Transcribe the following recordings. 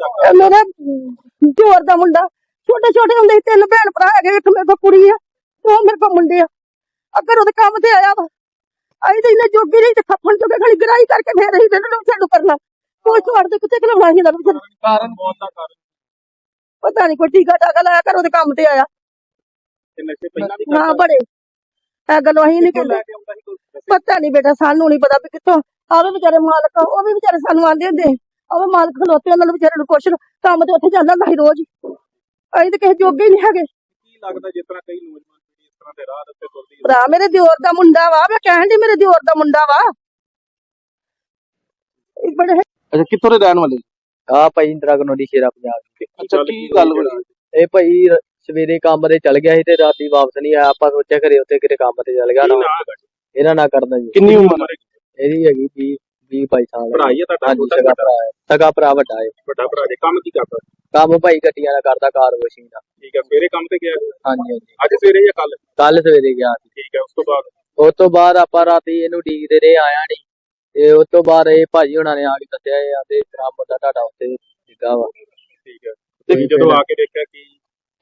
ਇਹ ਮੇਰਾ ਜੋਰ ਦਾ ਮੁੰਡਾ। ਛੋਟੇ ਛੋਟੇ ਹੁੰਦੇ ਸੀ ਤਿੰਨ ਭੈਣ ਭਰਾ ਹੈਗੇ ਇੱਕ ਮੇਰੇ ਕੋਲ ਕੁੜੀ ਆ ਦੋ ਮੇਰੇ ਕੋਲ ਮੁੰਡੇ ਆ। ਅਗਰ ਉਹਦੇ ਕੰਮ ਤੇ ਆਇਆ ਵਾ ਆਈ ਤੇ ਇਹਨੇ ਜੋਗੀ ਨਹੀਂ ਤੇ ਖੱਫਣ ਚੋਂ ਖਾਲੀ ਗਰਾਈ ਕਰਕੇ ਫੇਰ ਅਸੀਂ ਇਹਨਾਂ ਨੂੰ ਛੱਡੂ ਕਰਨਾ। ਕੋਈ ਛੋੜ ਦੇ ਕਿਤੇ ਖਲਾਉਣਾ ਸੀ ਨਾ ਕਾਰਨ ਬਹੁਤ ਦਾ ਕਾਰਨ। ਪਤਾ ਨਹੀਂ ਕੋਈ ਟੀਕਾ ਟਾਕਾ ਲਾਇਆ ਕਰ ਉਹਦੇ ਕੰਮ ਤੇ ਆਇਆ। ਕਿ ਨਸ਼ੇ ਪਹਿਲਾਂ ਵੀ ਨਾ ਬੜੇ। ਇਹ ਗੱਲੋਂ ਅਸੀਂ ਨਹੀਂ ਕਹਿੰਦੇ? ਪਤਾ ਨਹੀਂ ਬੇਟਾ ਸਾਨੂੰ ਨਹੀਂ ਪਤਾ ਵੀ ਕਿੱਥੋਂ। ਆਵੇ ਵਿਚਾਰੇ ਮਾਲਕ ਉਹ ਵੀ ਵਿਚਾਰੇ ਸਾਨੂੰ ਆਂਦੇ ਹੁੰਦੇ ਆਵੇ ਮਾਲਕ ਖਲੋਤੇ ਉਹਨਾਂ ਨੂੰ ਵਿਚਾਰੇ ਨੂੰ ਕੁਛ ਕੰਮ ਤੇ ਉੱਥੇ ਜਾਂਦਾ ਹੁੰਦਾ ਸੀ ਰੋਜ਼ ਅਸੀਂ ਤਾਂ ਕਿਸੇ ਜੋਗੇ ਹੀ ਨਹੀਂ ਹੈਗੇ। ਕੀ ਲੱਗਦਾ ਜਿਸ ਤਰ੍ਹਾਂ ਕਈ ਨੌਜਵਾਨ ਪੀੜ੍ਹੀ ਇਸ ਤਰ੍ਹਾਂ ਦੇ ਰਾਹ ਦੇ ਉੱਤੇ ਤੁਰਦੀ ਹੈ ਭਰਾ ਮੇਰੇ ਦਿਓਰ ਦਾ ਮੁੰਡਾ ਵਾ ਮੈਂ ਕਹਿਣ ਦੀ ਮੇਰੇ ਦਿਓਰ ਦਾ ਮੁੰਡਾ ਵਾ। ਇਹ ਬੜੇ ਅੱਛਾ ਕਿੱਥੋਂ ਦੇ ਰਹਿਣ ਵਾਲੇ? ਆ ਭਾਈ ਇੰਦਰਾ ਕਲੋਨੀ ਸ਼ੇਰਾ ਪੰਜਾਬ ਦੀ। ਅੱਛਾ ਕੀ ਗੱਲ ਹੋਈ ਇਹ ਭਾਈ ਰ- ਸਵੇਰੇ ਕੰਮ ਤੇ ਚਲ ਗਿਆ ਸੀ ਤੇ ਰਾਤੀ ਵਾਪਸ ਨਹੀਂ ਆਇਆ। ਆਪਾਂ ਸੋਚਿਆ ਘਰੇ ਉੱਤੇ ਕਿਤੇ ਕੰਮ ਤੇ ਚਲ ਗਿਆ ਨਾ। ਇਹਨਾਂ ਨਾਲ ਕਰਦਾ ਜੀ? ਕਿੰਨੀ ਉਮਰ? ਹੈ ਇਹਦੀ ਹੈਗੀ 20 20 22 ਸਾਲ ਭਰਾ ਹੀ ਹੈ ਤੁਹਾਡਾ? ਹਾਂਜੀ ਛੋਟਾ ਸਗਾ ਭਰਾ ਹੈ? ਸਗਾ ਭਰਾ ਵੱਡਾ ਹੈ। ਵੱਡਾ ਭਰਾ ਦੇ ਕੰਮ ਕੀ ਕਰਦਾ? ਕੰਮ ਭਾਈ ਗੱਡੀਆਂ ਦਾ ਕਰਦਾ ਕਾਰ ਵਾਸ਼ਿੰਗ ਦਾ। ਠੀਕ ਹੈ ਸਵੇਰੇ ਕੰਮ ਤੇ ਗਿਆ। ਹਾਂਜੀ ਹਾਂਜੀ। ਅੱਜ ਸਵੇਰੇ ਜਾਂ ਕੱਲ ਕੱਲ ਸਵੇਰੇ ਗਿਆ ਸੀ। ਠੀਕ ਹੈ ਉਸ ਤੋਂ ਬਾਅਦ? ਉਸ ਤੋਂ ਬਾਅਦ ਆਪਾਂ ਰਾਤੀ ਇਹਨੂੰ ਡੀਕਦੇ ਰਹੇ ਆਇਆ ਨਹੀਂ ਤੇ ਉਸ ਤੋਂ ਬਾਅਦ ਇਹ ਭਾਜੀ ਹੁਣਾਂ ਨੇ ਆ ਕੇ ਦੱਸਿਆ ਇਹ ਆਂਦੇ ਤੇਰਾ ਮੁੰਡਾ ਤੁਹਾਡਾ ਉੱਤੇ ਡਿੱਗਾ ਵਾ। ਠੀਕ ਹੈ। ਤੇ ਜਦੋਂ ਆ ਕੇ ਦੇਖਿਆ ਕਿ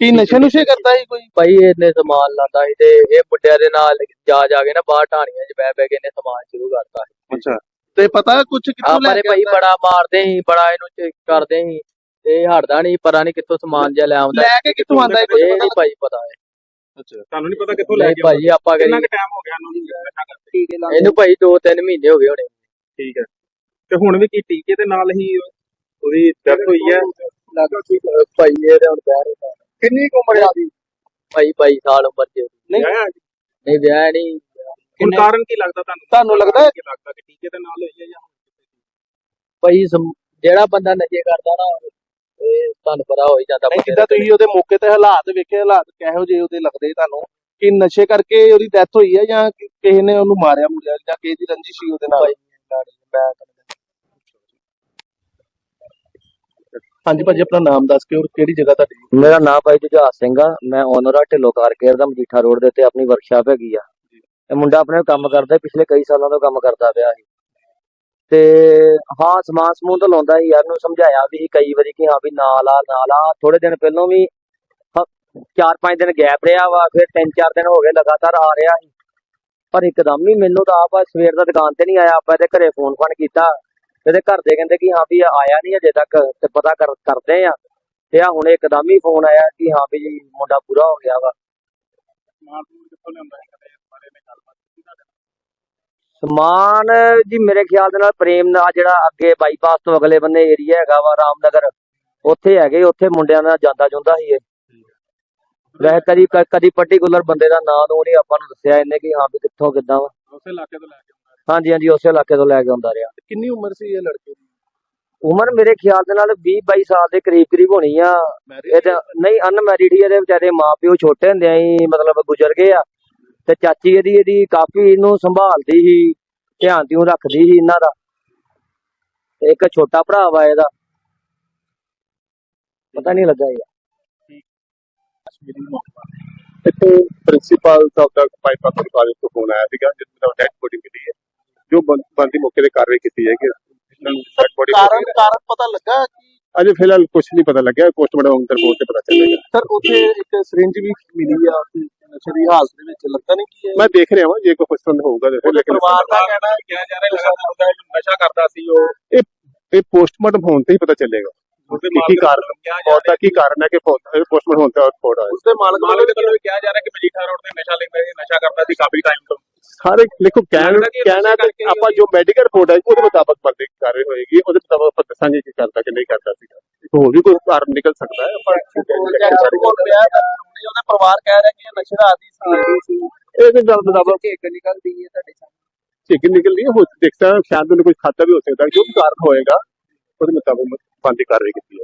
ਕੀ ਨਸ਼ੇ ਨੁਸ਼ੇ ਕਰਦਾ ਸੀ ਕੋਈ? ਭਾਈ ਇਹਨੇ ਸਮਾਨ ਲਾਂਦਾ ਸੀ ਤੇ ਇਹ ਮੁੰਡਿਆਂ ਦੇ ਨਾਲ ਜਾ ਜਾ ਕੇ ਨਾ ਬਾਹਰ ਢਾਣੀਆਂ 'ਚ ਬਹਿ ਬਹਿ ਕੇ ਇਹਨੇ ਸਮਾਨ ਸ਼ੁਰੂ ਕਰਤਾ ਸੀ। ਅੱਛਾ। ਤੇ ਪਤਾ ਕੁਝ ਕਿੱਥੋਂ ਲੈ ਕੇ ਭਾਈ ਆਉਂਦਾ? ਬੜਾ ਮਾਰਦੇ ਸੀ ਬੜਾ ਇਹਨੂੰ ਚ- ਕਰਦੇ ਸੀ ਤੇ ਇਹ ਹਟਦਾ ਨਹੀਂ ਪਤਾ ਨਹੀਂ ਕਿੱਥੋਂ ਸਮਾਨ ਜਿਹਾ ਲੈ ਆਉਂਦਾ। ਲੈ ਕੇ ਕਿੱਥੋਂ ਆਂਦਾ ਕੁਝ ਇਹ ਪਤਾ ਨਹੀਂ ਭਾਈ ਪਤਾ ਹੈ ਅੱਛਾ ਤੁਹਾਨੂੰ ਨਹੀਂ ਪਤਾ ਕਿੱਥੋਂ ਲੈ ਨਹੀਂ ਕੇ ਭਾਈ ਆਪਾਂ ਕਿੰਨਾ ਕਰੀ ਕੁ ਟਾਈਮ ਹੋ ਗਿਆ ਇਹਨੂੰ ਨਸ਼ਾ ਕਰਦੇ ਇਹਨੂੰ ਭਾਈ 2-3 ਮਹੀਨੇ ਹੋ ਗਏ ਹੋਣੇ। ਠੀਕ ਹੈ। ਤੇ ਹੁਣ ਵੀ ਕੀ ਟੀਕੇ ਦੇ ਨਾਲ ਹੀ ਉਹਦੀ ਡੈਥ ਹੋਈ ਹੈ? ਭਾਈ ਇਹ ਤੇ ਹੁਣ ਵਿਆਹ ਨਹੀਂ ਕਿੰਨੀ ਕੁ ਉਮਰ ਆ ਦੀ ਭਾਈ 22 ਸਾਲ ਉਮਰ ਚ। ਨਹੀਂ ਵਿਆਹ ਨਹੀਂ। ਹੁਣ ਕਾਰਨ ਕੀ ਲੱਗਦਾ ਤੁਹਾਨੂੰ? ਤੁਹਾਨੂੰ ਲੱਗਦਾ ਹੈ? ਕੀ ਲੱਗਦਾ ਕਿ ਟੀਕੇ ਦੇ ਨਾਲ ਹੋਈ ਹੈ ਜਾਂ ਭਾਈ ਸਮ- ਜਿਹੜਾ ਬੰਦਾ ਨਸ਼ੇ ਕਰਦਾ ਨਾ ਇਹ ਤੁਹਾਨੂੰ ਪਤਾ ਹੋ ਹੀ ਜਾਂਦਾ ਨਹੀਂ ਬੰਦੇ ਜਿੱਦਾਂ ਦਾ। ਤੁਸੀਂ ਉਹਦੇ ਮੌਕੇ ਤੇ ਹਾਲਾਤ ਵੇਖੇ ਹਾਲਾਤ ਕਿਹੋ ਜਿਹੇ ਉਹਦੇ ਲੱਗਦੇ ਤੁਹਾਨੂੰ? ਕਿ ਨਸ਼ੇ ਕਰਕੇ ਉਹਦੀ ਡੈਥ ਹੋਈ ਹੈ ਜਾਂ ਕਿ- ਕਿਸੇ ਨੇ ਉਹਨੂੰ ਮਾਰਿਆ ਮੁਰਿਆ ਜਾਂ ਕਿਸੇ ਦੀ ਰੰਜਿਸ਼ ਸੀ ਉਹਦੇ ਨਾਲ? ਹਾਂਜੀ ਭਾਜੀ ਆਪਣਾ ਨਾਮ ਦੱਸ ਕੇ ਔਰ ਕਿਹੜੀ ਜਗ੍ਹਾ ਤੁਹਾਡੀ? ਮੇਰਾ ਨਾਮ ਭਾਈ ਜੁਝਾਰ ਸਿੰਘ ਆ। ਮੈਂ ਓਨਰ ਆ ਢਿੱਲੋਂ ਕਾਰ ਕੇਅਰ ਦਾ ਮਜੀਠਾ ਰੋਡ ਦੇ ਉੱਤੇ ਆਪਣੀ ਵਰਕਸ਼ਾਪ ਹੈਗੀ ਆ। ਇਹ ਮੁੰਡਾ ਆਪਣੇ ਕੰਮ ਕਰਦਾ ਪਿਛਲੇ ਕਈ ਸਾਲਾਂ ਤੋਂ ਕੰਮ ਕਰਦਾ ਪਿਆ ਸੀ। ਤੇ ਹਾਂ, ਸਮਾਨ ਸਮੂਨ ਤਾਂ ਲਾਉਂਦਾ ਸੀ ਯਾਰ ਨੂੰ ਸਮਝਾਇਆ ਵੀ ਕਈ ਵਾਰੀ ਕਿ ਹਾਂ ਵੀ ਨਾਲ ਆ ਨਾਲ ਆ। ਥੋੜੇ ਦਿਨ ਪਹਿਲਾਂ ਵੀ ਚਾਰ ਪੰਜ ਦਿਨ ਗੈਪ ਰਿਹਾ ਵਾ, ਫਿਰ ਤਿੰਨ ਚਾਰ ਦਿਨ ਹੋ ਗਏ ਲਗਾਤਾਰ ਆ ਰਿਹਾ ਸੀ। ਪਰ ਇੱਕਦਮ ਹੀ ਮੈਨੂੰ ਤਾਂ ਆਪ ਸਵੇਰ ਦਾ ਦੁਕਾਨ ਤੇ ਨਹੀਂ ਆਇਆ, ਆਪਾਂ ਇਹਦੇ ਘਰੇ ਫੋਨ ਫਾਨ ਕੀਤਾ। ਇਹਦੇ ਘਰ ਦੇ ਕਹਿੰਦੇ ਕਿ ਹਾਂ ਵੀ ਆਇਆ ਨਹੀਂ ਅਜੇ ਤੱਕ, ਤੇ ਪਤਾ ਕਰ, ਕਰਦੇ ਆ। ਤੇ ਆ ਹੁਣ ਇੱਕਦਮ ਹੀ ਫੋਨ ਆਇਆ ਕਿ ਹਾਂ ਵੀ ਮੁੰਡਾ ਪੂਰਾ ਹੋ ਗਿਆ ਵਾ। ਸਮਾਨ ਕਿੱਥੋਂ ਲਿਆਉਂਦਾ ਹੈ ਕਦੇ ਇਸ ਬਾਰੇ में ਗੱਲਬਾਤ ਕੀਤੀ ਤੁਹਾਡੇ ਨਾਲ? ਸਮਾਨ ਜੀ ਮੇਰੇ ਖਿਆਲ ਦੇ ਨਾਲ ਪ੍ਰੇਮ ਨਾਲ ਜਿਹੜਾ ਅੱਗੇ ਬਾਈਪਾਸ ਤੋਂ ਅਗਲੇ ਬੰਨੇ ਏਰੀਆ ਹੈਗਾ ਵਾ ਰਾਮਨਗਰ ਉੱਥੇ ਹੈਗੇ ਉੱਥੇ ਮੁੰਡਿਆਂ ਨਾਲ ਜਾਂਦਾ ਜੁੰਦਾ ਸੀ ਇਹ। ਵੈਸੇ ਕਦੀ ਕਦੀ ਪਾਰਟਿਕੂਲਰ ਬੰਦੇ ਦਾ ਨਾਂ ਨੂੰ ਨਹੀਂ ਆਪਾਂ ਨੂੰ ਦੱਸਿਆ ਇਹਨੇ ਕਿ ਹਾਂ ਵੀ ਕਿੱਥੋਂ ਕਿੱਦਾਂ ਵਾ। ਉਸੇ ਇਲਾਕੇ ਤੋਂ ਲੈ ਕੇ ਆਉਂਦਾ। ਹਾਂਜੀ ਹਾਂਜੀ ਉਸੇ ਇਲਾਕੇ ਤੋਂ ਲੈ ਕੇ ਆਉਂਦਾ ਰਿਹਾ। ਕਿੰਨੀ ਉਮਰ ਸੀ ਇਹ ਲੜਕੇ ਦੀ? ਉਮਰ ਮੇਰੇ ਖਿਆਲ ਦੇ ਨਾਲ 20 22 ਸਾਲ ਦੇ ਕਰੀਬ ਕਰੀਬ ਹੋਣੀ ਆ। ਇਹ ਤਾਂ ਨਹੀਂ ਅਨਮੈਰਿਡ ਹੀ ਇਹਦੇ ਵਿਚਾਰੇ ਮਾਪਿਓ ਛੋਟੇ ਹੁੰਦਿਆਂ ਹੀ ਮਤਲਬ ਗੁਜ਼ਰ ਗਏ ਆ। ਤੇ ਚਾਚੀ ਇਹਦੀ ਇਹਦੀ ਕਾਫੀ ਇਹਨੂੰ ਸੰਭਾਲਦੀ ਸੀ ਧਿਆਨ ਦਿਉ ਰੱਖਦੀ ਸੀ ਇਹਨਾਂ ਦਾ। ਤੇ ਇੱਕ ਛੋਟਾ ਭਰਾ ਵਾ ਇਹਦਾ। ਪਤਾ ਨਹੀਂ ਲੱਗਾ ਯਾਰ। ਇੱਥੇ ਪ੍ਰਿੰਸੀਪਲ ਸਾਹਿਬ ਦਾ ਪਾਈਪਾ ਤੋਂ ਕਾਲਜ ਤੋਂ ਫੋਨ ਆਇਆ ਸੀਗਾ ਜਿਸ ਦਾ ਡੈਡ ਬੋਡੀ ਮਿਲੀ ਹੈ। ਜੋ ਬੰ- ਬਣਦੀ ਮੌਕੇ ਤੇ ਕਾਰਵਾਈ ਕੀਤੀ ਜਾਏਗੀ ਕਾਰਨ ਕਾਰਨ ਪਤਾ ਲੱਗਾ ਕਿ ਅਜੇ ਫਿਲਹਾਲ ਕੁਝ ਨਹੀਂ ਪਤਾ ਲੱਗਿਆ ਪੋਸਟਮਾਰਟਮ ਰਿਪੋਰਟ ਤੇ ਪਤਾ ਚੱਲੇਗਾ ਸਰ ਉੱਥੇ ਇੱਕ ਸਿਰਿੰਜ ਵੀ ਮਿਲੀ ਆ ਉੱਥੇ ਨਸ਼ੇ ਦੀ ਹਾਲਤ ਦੇ ਵਿੱਚ ਲੱਗਦਾ ਨਹੀਂ ਕਿ ਇਹ ਮੈਂ ਦੇਖ ਰਿਹਾ ਹਾਂ ਜੇ ਕੋਈ ਪਸੰਦ ਹੋਊਗਾ ਤੇ ਫਿਰ ਉਹਦੇ ਲੇਕਿਨ ਪਰਿਵਾਰ ਦਾ ਕਹਿਣਾ ਹੈ ਕਿਹਾ ਜਾ ਰਿਹਾ ਲਗਾਤਾਰ ਉਹਦਾ ਨਸ਼ਾ ਕਰਦਾ ਸੀ ਉਹ। ਇਹ ਪੋਸਟਮਾਰਟਮ ਹੋਣ ਤੇ ਹੀ ਪਤਾ ਚੱਲੇਗਾ। ਉਹਦੇ ਕੀ ਕੀ ਕਾਰਨ ਕਿਹਾ ਜਾ ਮੌਤ ਦਾ ਕੀ ਕਾਰਨ ਹੈ ਕਿ ਪੋਸਟਮਾਰਟਮ ਹੋਣ ਤੇ ਰਿਪੋਰਟ ਆਇਆ ਉਸਦੇ ਮਾਲਕ ਮਾਲਕ ਦੇ ਵੱਲੋਂ ਵੀ ਕਿਹਾ ਜਾ ਰਿਹਾ ਕਿ ਮਜੀਠਾ ਰੋਡ ਤੇ ਨਸ਼ਾ ਲੈਂਦਾ ਸੀ ਨਸ਼ਾ ਕਰਦਾ ਸੀ ਕਾਫੀ ਟਾਈਮ ਤੋਂ। ਸਾਰੇ ਲਿਖੋ ਕਹਿਣ ਲੱਗਦਾ ਕਿ ਇਹ ਕਹਿਣਾ ਨਸ਼ੇ ਤੇ ਕਰਕੇ ਆਪਾਂ ਜੋ ਮੈਡੀਕਲ ਰਿਪੋਰਟ ਆਈ ਉਹਦੇ ਮੁਤਾਬਕ ਬੰਦੇ ਕਾਰਵਾਈ ਹੋਏਗੀ ਉਹਦੇ ਮੁਤਾਬਕ ਆਪਾਂ ਦੱਸਾਂਗੇ ਕਿ ਕਰਦਾ ਕਿ ਨਹੀਂ ਕਰਦਾ ਸੀਗਾ। ਇੱਕ ਹੋਰ ਵੀ ਕੋਈ ਕਾਰਨ ਨਿਕਲ ਸਕਦਾ ਹੈ? ਹੈ, ਉਹਦੇ ਪਰਿਵਾਰ ਕਹਿ ਰਿਹਾ ਕਿ ਨਸ਼ੇ ਦਾ ਆਦੀ ਸੀ। ਇਹ ਤੇ ਗੱਲ ਮੁਤਾਬਕ ਇੱਕ ਨਿਕਲਦੀ ਹੈ ਤੁਹਾਡੇ ਚਿਕਨ ਨਿਕਲਦੀ ਹੈ ਹੋ ਦੇਖਦਾ ਸ਼ਾਇਦ ਉਹਨੇ ਕੁਝ ਖਾਤਾ ਵੀ ਹੋ ਸਕਦਾ ਜੋ ਵੀ ਕਾਰਨ ਹੋਏਗਾ ਉਹਦੇ ਮੁਤਾਬਕ ਬੰਦੀ ਕਾਰਵਾਈ ਕੀਤੀ